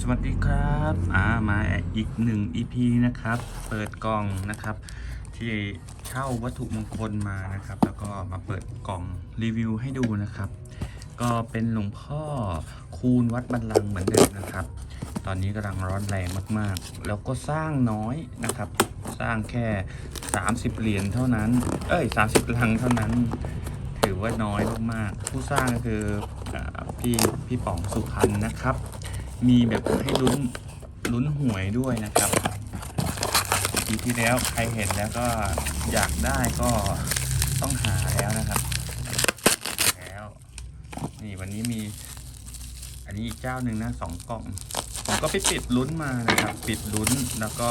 สวัสดีครับอ่ามาอีกหนึ่ง EP นะครับ เปิดกล่องนะครับ ที่เช่าวัตถุมงคลมานะครับ แล้วก็มาเปิดกล่องรีวิวให้ดูนะครับ ก็เป็นหลวงพ่อคูณวัดบันลังเหมือนเดิมนะครับ ตอนนี้กำลังร้อนแรงมากๆ แล้วก็สร้างน้อยนะครับ สร้างแค่ 30 เหรียญเท่านั้น เอ้ย 30 ลังเท่านั้น ถือว่าน้อยมากๆ ผู้สร้างก็คืออพี่พี่ป๋องสุพรรณนะครับ มีแบบให้ลุ้นลุ้นหวยด้วยนะครับ ปีที่แล้วใครเห็นแล้วก็อยากได้ก็ต้องหาแล้วนะครับ แล้ว นี่วันนี้มี อันนี้อีกเจ้าหนึ่งนะสองกล่องผมก็ไปปิดลุ้นมานะครับ ปิดลุ้นแล้วก็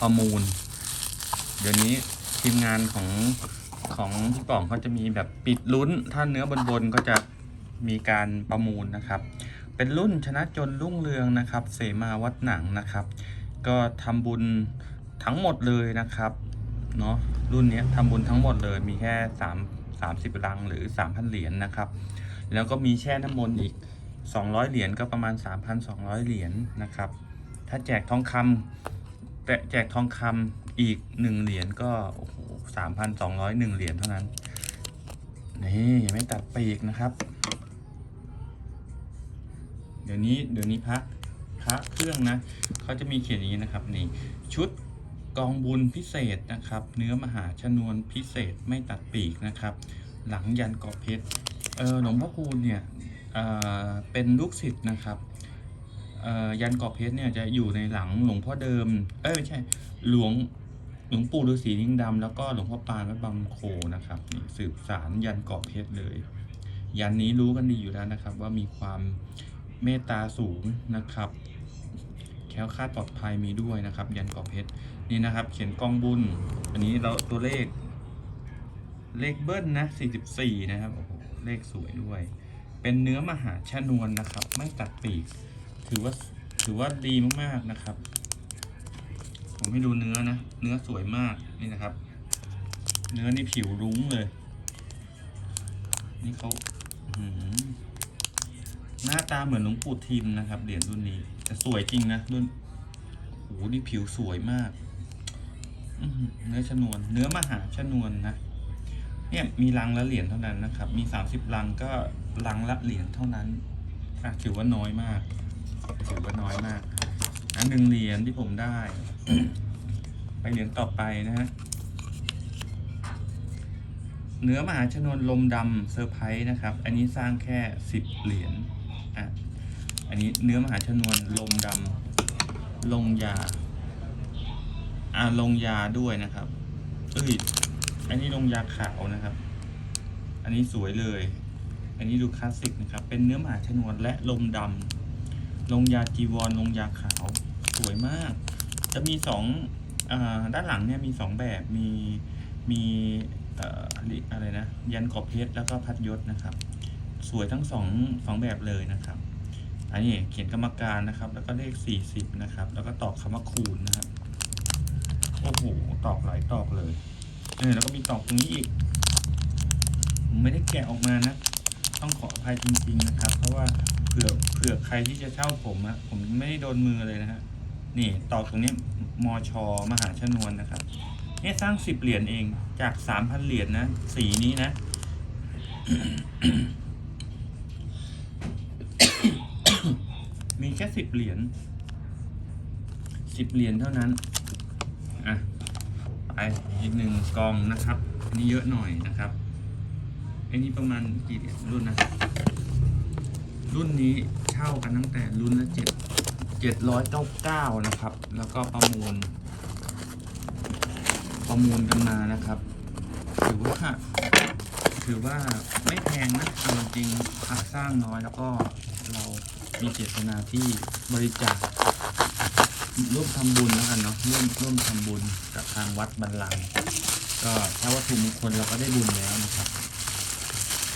ประมูล เดี๋ยวนี้ทีมงานของของพี่ป๋องเขาจะมีแบบปิดลุ้น ถ้าเนื้อบนบนก็จะมีการประมูลนะครับ เป็นรุ่นชนะจนรุ่งเรืองนะครับ เสมาวัดหนังนะครับ ก็ทำบุญทั้งหมดเลยนะครับเนาะรุ่นเนี้ยทำบุญทั้งหมดเลยมีแค่3 30ลังหรือ 3,000 เหรียญนะครับ แล้วก็มีแช่น้ำมนต์อีก 200 เหรียญก็ประมาณ 3,200 เหรียญนะครับ ถ้าแจกทองคำแต่แจกทองคำอีก 1 เหรียญก็โอ้โห3,201 เหรียญเท่านั้นนี่ไม่ตัดปีกนะครับ เดี๋ยวนี้เดี๋ยวนี้พระพระเครื่องนะเขาจะมีเขียนอย่างนี้นะครับนี่ชุดกองบุญพิเศษนะครับ เนื้อมหาชนวนพิเศษไม่ตัดปีกนะครับ หลังยันเกาะเพชรเออหลวงพ่อคูณเนี่ยเออเป็นลูกศิษย์นะครับเออยันเกาะเพชรเนี่ยจะอยู่ในหลังหลวงพ่อเดิม เอ้ยไม่ใช่หลวงหลวงปู่ฤาษีลิงดำแล้วก็หลวงพ่อปานวัดบางโคนะครับนี่สืบสารยันเกาะเพชรเลย ยันนี้รู้กันดีอยู่แล้วนะครับ ว่ามีความ เมตตาสูงนะครับ แค้วคาดปลอดภัยมีด้วยนะครับ ยันกาะเพชรนี่นะครับ เขียนกองบุญ อันนี้เราตัวเลข เลขเบิ้ลนะ 44 นะครับโอ้โหเลขสวยด้วย เป็นเนื้อมหาชนวนนะครับ ไม่ตัดปีก ถือว่าถือว่าดีมากๆนะครับ ผมให้ดูเนื้อนะ เนื้อสวยมากนี่นะครับ เนื้อนี่ผิวรุ้งเลย นี่เขาอื หน้าตาเหมือนหลวงปู่ทิมนะครับเหรียญรุ่นนี้แต่สวยจริงนะรุ่นโอ้โหนี่ผิวสวยมากเนื้อชนวน เนื้อมหาชนวนนะเนี่ยมีลังละเหรียญเท่านั้นนะครับ มีสามสิบลังก็ลังละเหรียญเท่านั้นอะถือว่าน้อยมากถือว่าน้อยมาก อันหนึ่งเหรียญที่ผมได้ ไปเหรียญต่อไปนะฮะเนื้อมหาชนวนลมดำเซอร์ไพรส์นะครับ อันนี้สร้างแค่สิบเหรียญ อะอันนี้เนื้อมหาชนวนลมดำลงยา อ่าลงยาด้วยนะครับเอ้ยอันนี้ลงยาขาวนะครับ อันนี้สวยเลย อันนี้ดูคลาสสิกนะครับ เป็นเนื้อมหาชนวนและลมดำลงยาจีวรลงยาขาว สวยมาก จะมีสองอาด้านหลังเนี่ยมีสองแบบ มี มีอ่ออะไรนะ ยันกอบเพชรแล้วก็พัดยศนะครับ สวยทั้งสองสองแบบเลยนะครับ อันนี้เขียนกรรมการนะครับ แล้วก็เลขสี่สิบนะครับ แล้วก็ตอกคำว่าคูณนะครับ โอ้โห ตอกหลายตอกเลยเออแล้วก็มีตอกตรงนี้อีก ไม่ได้แกะออกมานะ ต้องขออภัยจริง ๆนะครับ เพราะว่าเผื่อเผื่อใครที่จะเช่าผมอะผมไม่ได้โดนมือเลยนะฮะ นี่ตอกตรงนี้มอชอมหาชนวนนะครับเนี่ยสร้างสิบเหรียญเองจากสามพันเหรียญนะ สีนี้นะ มีแค่สิบเหรียญสิบเหรียญเท่านั้น อะ ไปอีกหนึ่งกองนะครับ อันนี้เยอะหน่อยนะครับ อันนี้ประมาณกี่เหรียญรุ่นนะ รุ่นนี้เช่ากันตั้งแต่รุ่นละเจ็ดเจ็ดร้อยเก้าเก้านะครับ แล้วก็ประมูล ประมูลกันมานะครับ ถือว่าถือว่าไม่แพงนะจริงๆพักสร้างน้อยแล้วก็เรา มีเจตนาที่บริจาคร่วมทำบุญแล้วกันเนาะร่วมร่วมทำบุญกับทางวัดบันลังก็ถ้าวัตถุมงคลเราก็ได้บุญแล้วนะครับ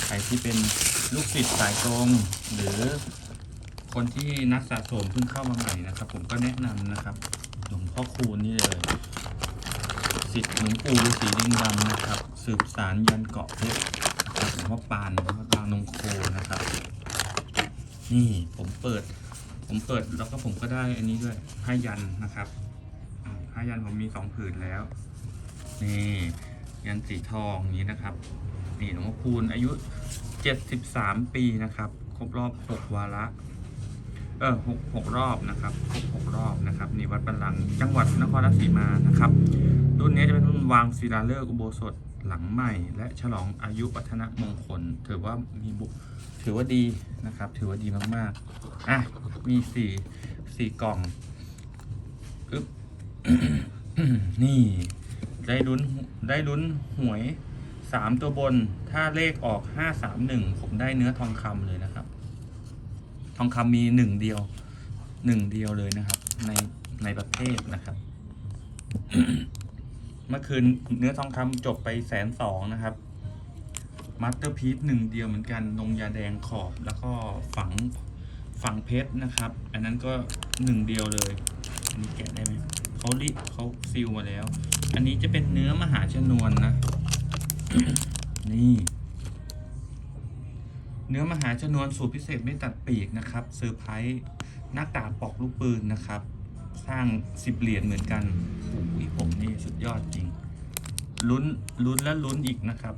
ใครที่เป็นลูกศิษย์สายตรงหรือคนที่นักสะสมเพิ่งเข้ามาใหม่นะครับ ผมก็แนะนำนะครับหลวงพ่อคูณนี่เลยศิษย์หลวงปู่ฤาษีลิงดำนะครับ สืบสารยันเกาะเพชรหลวงพ่อปานหลวงพ่อบางนงโคนะครับ นี่ผมเปิด ผมเปิดแล้วก็ผมก็ได้อันนี้ด้วยผ้ายันนะครับอ่าผ้ายันผมมีสองผืนแล้ว นี่ยันสีทองนี้นะครับ นี่หลวงพ่อคูณอายุ73ปีนะครับ ครบรอบ6วาระเออหกหกรอบนะครับครบหกรอบนะครับนี่วัดบันลังก์จังหวัดนครราชสีมานะครับ รุ่นนี้จะเป็นรุ่นวางศิลาฤกษ์อุโบสถ หลังใหม่ และฉลองอายุวัฒนมงคลถือว่ามีบุถือว่าดีนะครับ ถือว่าดีมากๆอะมีสี่สี่กล่องอึ๊บนี่ ได้ลุ้นได้ลุ้นหวยสามตัวบน ถ้าเลขออกห้าสามหนึ่งผมได้เนื้อทองคำเลยนะครับ ทองคำมีหนึ่งเดียวหนึ่งเดียวเลยนะครับ ในในประเทศนะครับ เมื่อคืนเนื้อทองคำจบไปแสนสองนะครับมาสเตอร์พีซหนึ่งเดียวเหมือนกันลงยาแดงขอบแล้วก็ฝังฝังเพชรนะครับ อันนั้นก็หนึ่งเดียวเลย อันนี้แกะได้ไหมเขาลิเขาซีลมาแล้ว อันนี้จะเป็นเนื้อมหาชนวนนะ นี่ เนื้อมหาชนวนสูตรพิเศษไม่ตัดปีกนะครับเซอร์ไพรส์หน้ากากปอกลูกปืนนะครับ สร้างสิบเหรียญเหมือนกันโอ้ยผมนี่สุดยอดจริง ลุ้นลุ้นและลุ้นอีกนะครับ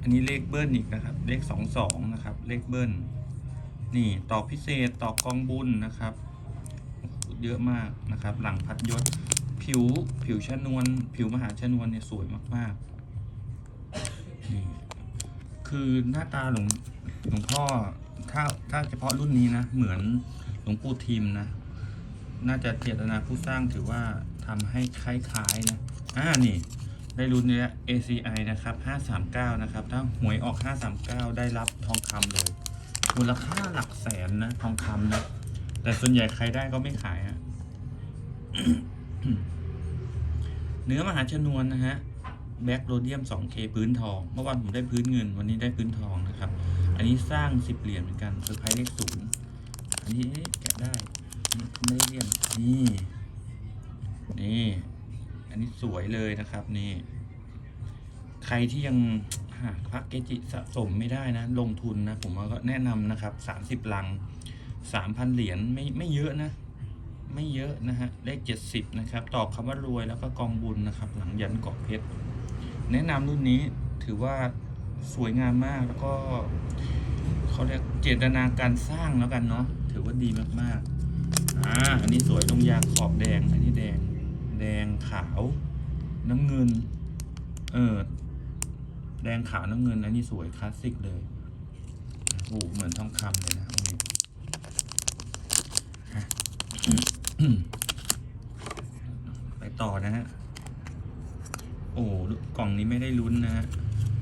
อันนี้เลขเบิ้ลอีกนะครับ เลขสองสองนะครับ เลขเบิ้ล นี่ต่อพิเศษต่อกองบุญนะครับ เยอะมากนะครับ หลังพัดยศ ผิวผิวชนวน ผิวมหาชนวนเนี่ยสวยมากๆ นี่คือหน้าตาหลวงหลวงพ่อถ้าถ้าเฉพาะรุ่นนี้นะ เหมือนหลวงปู่ทิมนะ น่าจะเจตนาผู้สร้างถือว่าทำให้คล้ายๆนะ อ่า นี่ ได้รุ่นนี้ ACI นะครับ 539 นะครับ ถ้าหวยออก 539 ได้รับทองคำเลย มูลค่าหลักแสนนะ ทองคำนะ แต่ส่วนใหญ่ใครได้ก็ไม่ขายฮะ เนื้อมหาชนวนนะฮะ แบ็กโรเดียม 2K พื้นทอง เมื่อวานผมได้พื้นเงิน วันนี้ได้พื้นทองนะครับ อันนี้สร้าง 10 เหรียญเหมือนกันเซอร์ไพรส์เลขศูนย์อันนี้แกะได้ ไม่เลี่ยมนี่นี่อันนี้สวยเลยนะครับนี่ ใครที่ยังหาพระเกจิสะสมไม่ได้นะ ลงทุนนะ ผมก็แนะนำนะครับ30ลัง3,000เหรียญไม่ไม่เยอะนะ ไม่เยอะนะฮะเลข70นะครับ ตอกคำว่ารวยแล้วก็กองบุญนะครับ หลังยันเกาะเพชรแนะนำรุ่นนี้ถือว่าสวยงามมากแล้วก็เขาเรียกเจตนาการสร้างแล้วกันเนาะถือว่าดีมากๆ อ่าอันนี้สวยลงยาขอบแดง อันนี้แดง แดงขาว น้ำเงิน เออ แดงขาวน้ำเงิน อันนี้สวยคลาสสิกเลยโอ้โหเหมือนทองคำเลยนะองค์นี้ไปต่อนะฮะ โอ้กล่องนี้ไม่ได้ลุ้นนะฮะ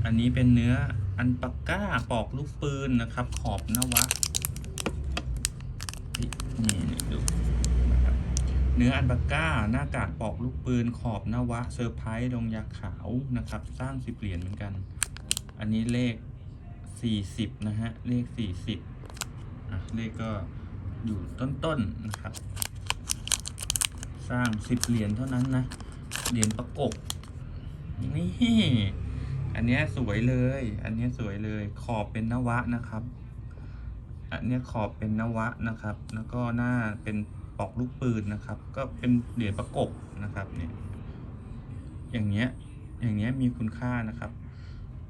อันนี้เป็นเนื้ออันปากก้าปอกลูกปืนนะครับ ขอบนวะ นี่นี่ดูนะครับเนื้ออันปาก้า หน้ากากปอกลูกปืนขอบนวะเซอร์ไพรส์ดงยาขาวนะครับ สร้างสิบเหรียญเหมือนกัน อันนี้เลขสี่สิบนะฮะ เลขสี่สิบอะเลขก็อยู่ต้นๆนะครับ สร้างสิบเหรียญเท่านั้นนะ เหรียญประกบนี่อันนี้สวยเลย อันนี้สวยเลย ขอบเป็นนวะนะครับ อันนี้ขอบเป็นนวะนะครับ แล้วก็หน้าเป็นปอกลูกปืนนะครับ ก็เป็นเหรียญประกบนะครับเนี่ยอย่างเงี้ยอย่างเงี้ยมีคุณค่านะครับ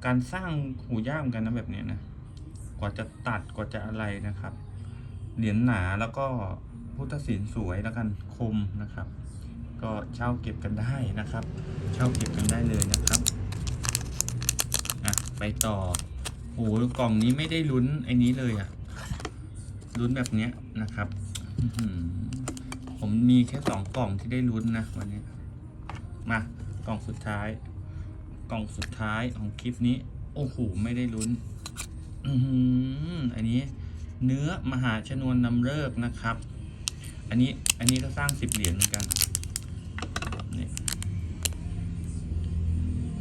การสร้างหูย่ามกันนะแบบเนี้ยนะกว่าจะตัดกว่าจะอะไรนะครับ เหรียญหนาแล้วก็พุทธศิลป์สวยแล้วกันคมนะครับ ก็เช่าเก็บกันได้นะครับ เช่าเก็บกันได้เลยนะครับอะไปต่อโอ้โหกล่องนี้ไม่ได้ลุ้นไอ้นี้เลยอะ ลุ้นแบบเนี้ยนะครับผมมีแค่สองกล่องที่ได้ลุ้นนะวันนี้ มากล่องสุดท้าย กล่องสุดท้ายของคลิปนี้ โอ้โหไม่ได้ลุ้นอันนี้ เนื้อมหาชนวนนำเลิกนะครับ อันนี้อันนี้ก็สร้างสิบเหรียญเหมือนกันนี่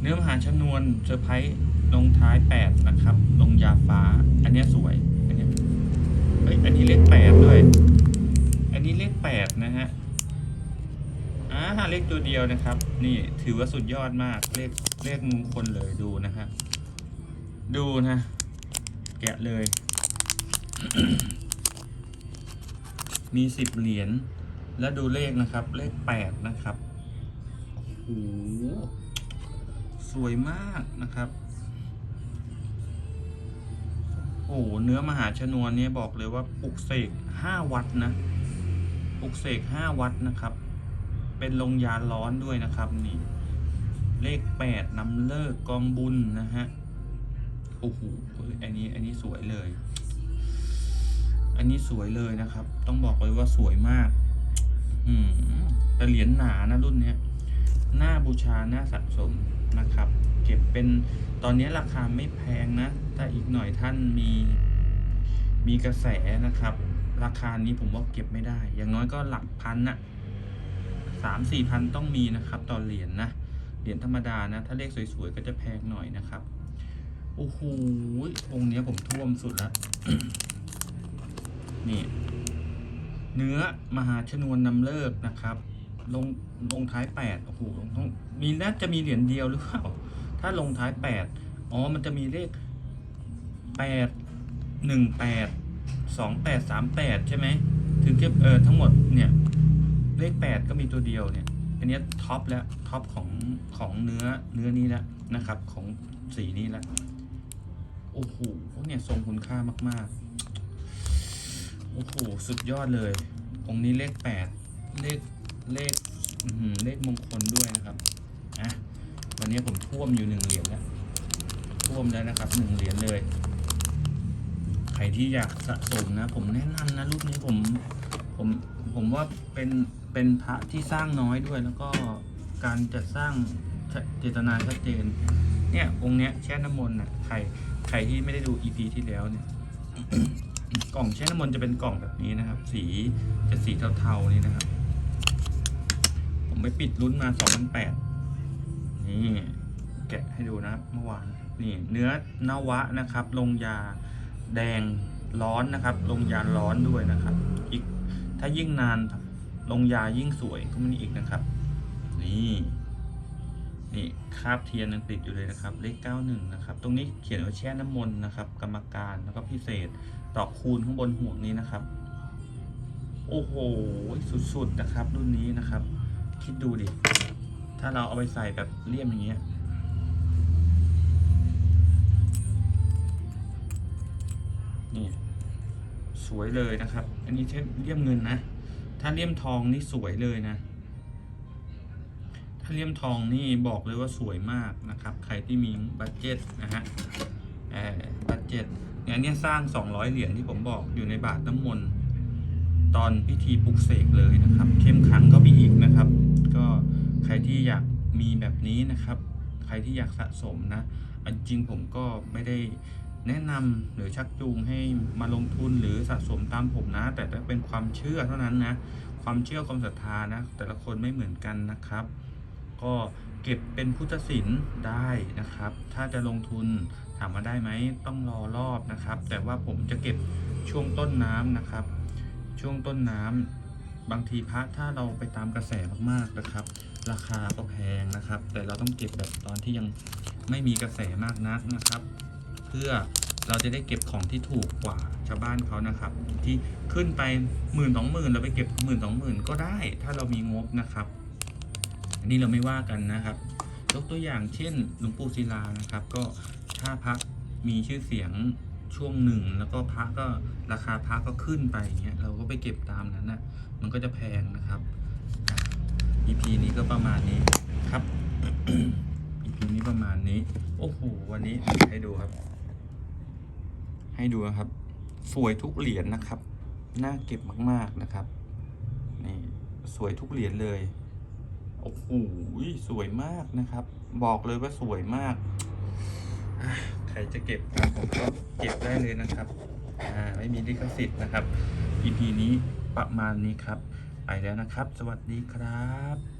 เนื้อมหาชนวนเซอร์ไพรส์ลงท้ายแปดนะครับ ลงยาฟ้า อันนี้สวยอัน เนี้ยเฮ้ยอันนี้เลขแปดด้วย อันนี้เลขแปดนะฮะอ่าเลขตัวเดียวนะครับ นี่ถือว่าสุดยอดมากเลขเลขมงคลเลยดูนะฮะดูนะ แกะเลย มีสิบเหรียญและดูเลขนะครับ เลขแปดนะครับโอ้โหสวยมากนะครับ โอ้โหเนื้อมหาชนวนเนี่ยบอกเลยว่าปลุกเสกห้าวัดนะปลุกเสกห้าวัดนะครับ เป็นลงยาร้อนด้วยนะครับนี่เลขแปดนำเลิกกองบุญนะฮะโอ้โหอันนี้อันนี้สวยเลย อันนี้สวยเลยนะครับ ต้องบอกเลยว่าสวยมาก อืมแต่เหรียญหนานะรุ่นเนี้ยหน้าบูชาหน้าสะสมนะครับ เก็บเป็นตอนนี้ราคาไม่แพงนะ ถ้าอีกหน่อยท่านมีมีกระแสนะครับ ราคานี้ผมว่าเก็บไม่ได้ อย่างน้อยก็หลักพันนะสามสี่พันต้องมีนะครับต่อเหรียญนะเหรียญธรรมดานะ ถ้าเลขสวยๆ ก็จะแพงหน่อยนะครับ โอ้โหองค์เนี้ยผมท่วมสุดแล้วนี่ เนื้อมหาชนวนนำเลิกนะครับ ลงลงท้ายแปดโอ้โหต้องมีน่าจะมีเหรียญเดียวหรือเปล่าถ้าลงท้ายแปดอ๋อมันจะมีเลข แปดหนึ่งแปดสองแปดสามแปดใช่ไหมถึงจะเออทั้งหมดเนี่ยเลขแปดก็มีตัวเดียวเนี่ยอันนี้ท็อปแล้วท็อปของของเนื้อเนื้อนี้แล้วนะครับ ของสีนี้แล้วโอ้โหเนี่ยทรงคุณค่ามากๆโอ้โหสุดยอดเลย องค์นี้เลขแปดเลขเลขเลขมงคลด้วยนะครับอะวันนี้ผมท่วมอยู่หนึ่งเหรียญแล้วท่วมแล้วนะครับหนึ่งเหรียญเลย ใครที่อยากสะสมนะ ผมแนะนำนะรูปนี้ผมผมผมว่าเป็นเป็นพระที่สร้างน้อยด้วย แล้วก็การจัดสร้างเจตนาชัดเจน เนี่ยองค์เนี้ยแช่น้ำมนต์นะใครใครที่ไม่ได้ดู EP ที่แล้วเนี่ยกล่องแช่น้ำมนต์จะเป็นกล่องแบบนี้นะครับ สีจะสีเทาๆนี่นะครับ ผมไปปิดลุ้นมา2008นี่แกะให้ดูนะเมื่อวานนี่เนื้อนวะนะครับ ลงยา แดงร้อนนะครับ ลงยาร้อนด้วยนะครับอีกถ้ายิ่งนานลงยายิ่งสวยก็มีอีกนะครับ นี่นี่คราบเทียนยังติดอยู่เลยนะครับ เลข91นะครับ ตรงนี้เขียนว่าแช่น้ำมนต์นะครับ กรรมการแล้วก็พิเศษตอกคูณข้างบนห่วงนี้นะครับ โอ้โหสุดๆนะครับ รุ่นนี้นะครับ คิดดูดิถ้าเราเอาไปใส่แบบเลี่ยมอย่างเงี้ย สวยเลยนะครับ อันนี้ใช้เลี่ยมเงินนะ ถ้าเลี่ยมทองนี่สวยเลยนะ ถ้าเลี่ยมทองนี่บอกเลยว่าสวยมากนะครับ ใครที่มีบัตเจ็ตนะฮะเออบัตเจ็ตเนี่ยเนี่ยสร้าง 200 เหรียญที่ผมบอกอยู่ในบาทน้ำมนต์ตอนพิธีปลุกเสกเลยนะครับ เข้มขังก็มีอีกนะครับ ก็ใครที่อยากมีแบบนี้นะครับ ใครที่อยากสะสมนะอันจริงผมก็ไม่ได้ แนะนำหรือชักจูงให้มาลงทุนหรือสะสมตามผมนะ แต่ถ้าเป็นความเชื่อเท่านั้นนะ ความเชื่อความศรัทธานะ แต่ละคนไม่เหมือนกันนะครับ ก็เก็บเป็นพุทธศิลป์ได้นะครับ ถ้าจะลงทุนถามว่าได้ไหมต้องรอรอบนะครับ แต่ว่าผมจะเก็บช่วงต้นน้ำนะครับ ช่วงต้นน้ำบางทีพระถ้าเราไปตามกระแสมากๆนะครับ ราคาก็แพงนะครับ แต่เราต้องเก็บแบบตอนที่ยังไม่มีกระแสมากนักนะครับ เพื่อเราจะได้เก็บของที่ถูกกว่าชาวบ้านเขานะครับ ที่ขึ้นไปหมื่นสองหมื่นเราไปเก็บหมื่นสองหมื่นก็ได้ ถ้าเรามีงบนะครับอันนี้เราไม่ว่ากันนะครับ ยกตัวอย่างเช่นหลวงปู่ศิลานะครับ ก็ถ้าพระมีชื่อเสียงช่วงหนึ่งแล้วก็พระก็ราคาพระก็ขึ้นไปอย่างเงี้ยเราก็ไปเก็บตามนั้นนะมันก็จะแพงนะครับ EP นี้ก็ประมาณนี้ครับ EP นี้ประมาณนี้ โอ้โหวันนี้ให้ดูครับ ให้ดูนะครับ สวยทุกเหรียญนะครับ น่าเก็บมากๆนะครับ นี่สวยทุกเหรียญเลย โอ้โห สวยมากนะครับ บอกเลยว่าสวยมาก ใครจะเก็บครับผมก็เก็บได้เลยนะครับ อ่า ไม่มีลิขสิทธิ์นะครับ EP นี้ประมาณนี้ครับ ไปแล้วนะครับ สวัสดีครับ